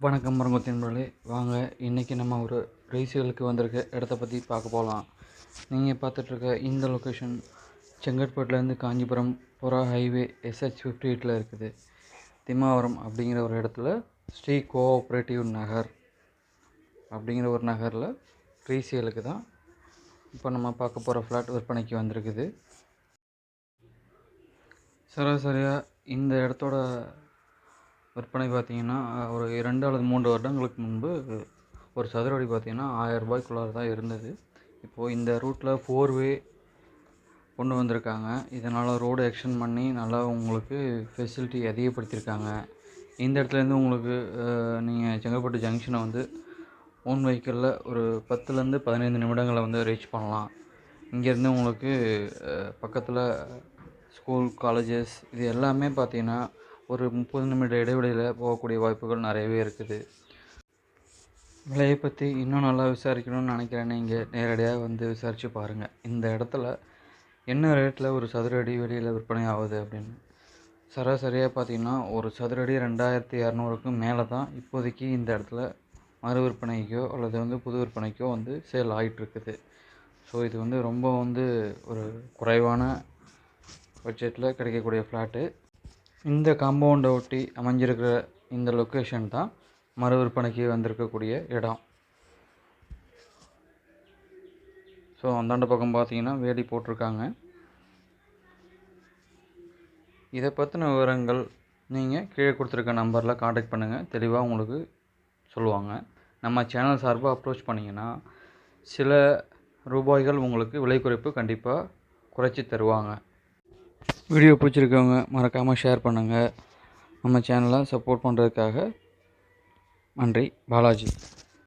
வணக்கம் மரங்கொத்தி நண்பர்களே. வாங்க இன்றைக்கி நம்ம ஒரு ரேசியலுக்கு வந்திருக்க இடத்த பற்றி பார்க்க போகலாம் நீங்கள் பார்த்துட்ருக்க இந்த லொக்கேஷன் செங்கற்பட்டுலேருந்து காஞ்சிபுரம் புறா ஹைவே எஸ்ஹெச் ஃபிஃப்டி எயிட்டில் இருக்குது. திமாவரம் அப்படிங்கிற ஒரு இடத்துல ஸ்ரீ கோஆப்ரேட்டிவ் நகர் அப்படிங்கிற ஒரு நகரில் ரீசியலுக்கு தான் இப்போ நம்ம பார்க்க போகிற ஃப்ளாட் விற்பனைக்கு வந்திருக்குது. சராசரியாக இந்த இடத்தோட விற்பனை பார்த்தீங்கன்னா ஒரு இரண்டு அல்லது மூன்று வருடங்களுக்கு முன்பு ஒரு சதுர அடி பார்த்தீங்கன்னா ஆயிரம் ரூபாய்க்குள்ளார தான் இருந்தது. இப்போது இந்த ரூட்டில் ஃபோர் வே கொண்டு வந்திருக்காங்க. இதனால் ரோடு எக்ஸ்டெண்ட் பண்ணி நல்லா உங்களுக்கு ஃபெசிலிட்டி அதிகப்படுத்தியிருக்காங்க. இந்த இடத்துலேருந்து உங்களுக்கு நீங்கள் செங்கல்பட்டு ஜங்ஷனை வந்து ஓன் வெஹிக்கிளில் ஒரு பத்துலேருந்து பதினைந்து நிமிடங்களை வந்து ரீச் பண்ணலாம். இங்கேருந்து உங்களுக்கு பக்கத்தில் ஸ்கூல் காலேஜஸ் இது எல்லாமே பார்த்தீங்கன்னா ஒரு முப்பது நிமிட இடைவெளியில் போகக்கூடிய வாய்ப்புகள் நிறையவே இருக்குது. விலையை பற்றி இன்னும் நல்லா விசாரிக்கணும்னு நினைக்கிறேன். நீங்கள் நேரடியாக வந்து விசாரித்து பாருங்கள் இந்த இடத்துல என்ன ரேட்டில் ஒரு சதுர அடி வெளியில் விற்பனை ஆகுது அப்படின்னு. சராசரியாக பார்த்தீங்கன்னா ஒரு சதுர அடி ரெண்டாயிரத்தி இரநூறுக்கும் மேலே தான் இப்போதைக்கு இந்த இடத்துல மறு விற்பனைக்கோ அல்லது வந்து புது விற்பனைக்கோ வந்து சேல் ஆகிட்டுருக்குது ஸோ இது வந்து ரொம்ப வந்து ஒரு குறைவான பட்ஜெட்டில் கிடைக்கக்கூடிய ஃப்ளாட்டு இந்த காம்பவுண்டை ஒட்டி அமைஞ்சிருக்கிற இந்த லொக்கேஷன் தான் மறு விற்பனைக்கு வந்திருக்கக்கூடிய இடம். ஸோ அந்தாண்ட பக்கம் பார்த்தீங்கன்னா வேலி போட்டிருக்காங்க. இதை பற்றின விவரங்கள் நீங்கள் கீழே கொடுத்துருக்க நம்பரில் காண்டாக்ட் பண்ணுங்கள் தெளிவாக உங்களுக்கு சொல்லுவாங்க. நம்ம சேனல் சார்பாக அப்ரோச் பண்ணிங்கன்னா சில ரூபாய்கள் உங்களுக்கு விலை குறைப்பு கண்டிப்பாக குறைச்சி தருவாங்க. வீடியோ பிடிச்சிருக்கவங்க மறக்காமல் ஷேர் பண்ணுங்கள் நம்ம சேனலை சப்போர்ட் பண்ணுறதுக்காக நன்றி பாலாஜி.